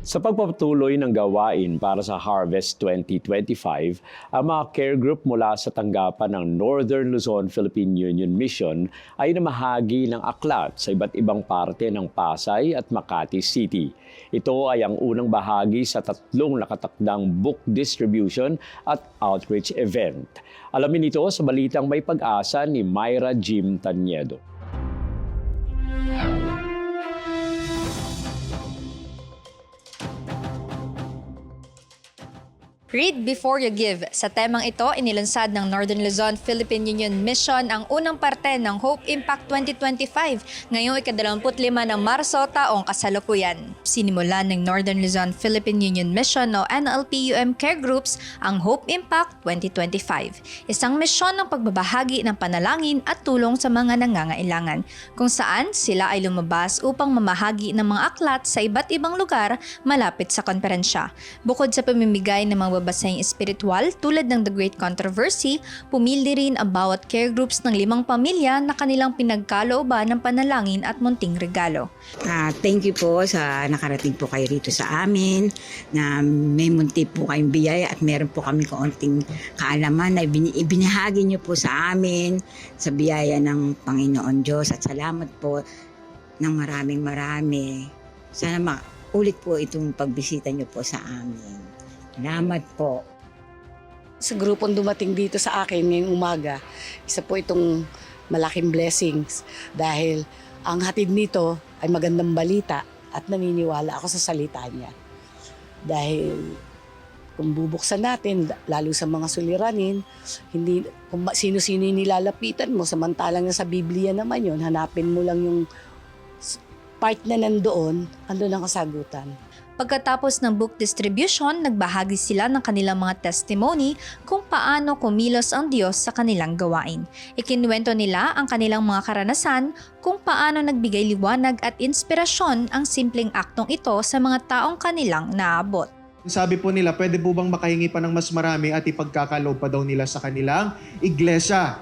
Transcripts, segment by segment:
Sa pagpapatuloy ng gawain para sa Harvest 2025, ang mga care group mula sa tanggapan ng Northern Luzon Philippine Union Mission ay namahagi ng aklat sa iba't ibang parte ng Pasay at Makati City. Ito ay ang unang bahagi sa tatlong nakatakdang book distribution at outreach event. Alamin ito sa balitang may pag-asa ni Myra Jim Tanyedo. Read before you give. Sa temang ito, inilunsad ng Northern Luzon Philippine Union Mission ang unang parte ng Hope Impact 2025 ngayong ikadalawamput lima ng Marso taong kasalukuyan. Sinimulan ng Northern Luzon Philippine Union Mission o NLPUM Care Groups ang Hope Impact 2025. Isang misyon ng pagbabahagi ng panalangin at tulong sa mga nangangailangan kung saan sila ay lumabas upang mamahagi ng mga aklat sa iba't ibang lugar malapit sa konferensya. Bukod sa pamimigay ng mga babasahing espiritual tulad ng The Great Controversy, pumili rin ang bawat care groups ng limang pamilya na kanilang pinagkalooban ng panalangin at munting regalo. Ah, thank you po sa nakarating po kayo rito sa amin na may munti po kayong biyaya at meron po kami kaunting kaalaman na ibin- ibinahagi niyo po sa amin sa biyaya ng Panginoon Diyos at salamat po ng maraming marami. Sana maulit po itong pagbisita niyo po sa amin. Salamat po. sa grupong dumating dito sa akin ngayong umaga, isa po itong malaking blessings dahil ang hatid nito ay magandang balita at naniniwala ako sa salita niya. Dahil kung bubuksan natin, lalo sa mga suliranin, hindi, kung sino-sino nilalapitan mo, samantalang sa Biblia naman yon hanapin mo lang yung part na nandoon, andun ang kasagutan. Pagkatapos ng book distribution, nagbahagi sila ng kanilang mga testimony kung paano kumilos ang Diyos sa kanilang gawain. Ikinuwento nila ang kanilang mga karanasan kung paano nagbigay liwanag at inspirasyon ang simpleng aktong ito sa mga taong kanilang naabot. Sabi po nila, pwede po bang makahingi pa ng mas marami at ipagkakaloob pa daw nila sa kanilang iglesia.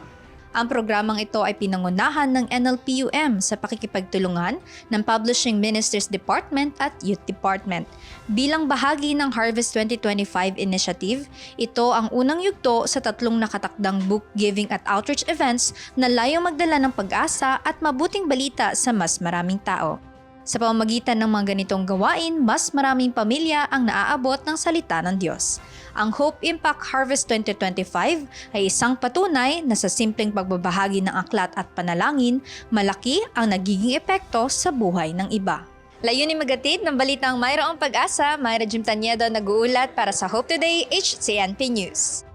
Ang programang ito ay pinangunahan ng NLPUM sa pakikipagtulungan ng Publishing Ministers Department at Youth Department. Bilang bahagi ng Harvest 2025 initiative, ito ang unang yugto sa tatlong nakatakdang book giving at outreach events na layong magdala ng pag-asa at mabuting balita sa mas maraming tao. Sa pamamagitan ng mga ganitong gawain, mas maraming pamilya ang naaabot ng salita ng Diyos. Ang Hope Impact Harvest 2025 ay isang patunay na sa simpleng pagbabahagi ng aklat at panalangin, malaki ang nagiging epekto sa buhay ng iba. Layunin magatid ng balitang mayroong pag-asa, Mayra Jim Tanyedo nag-uulat para sa Hope Today HCNP News.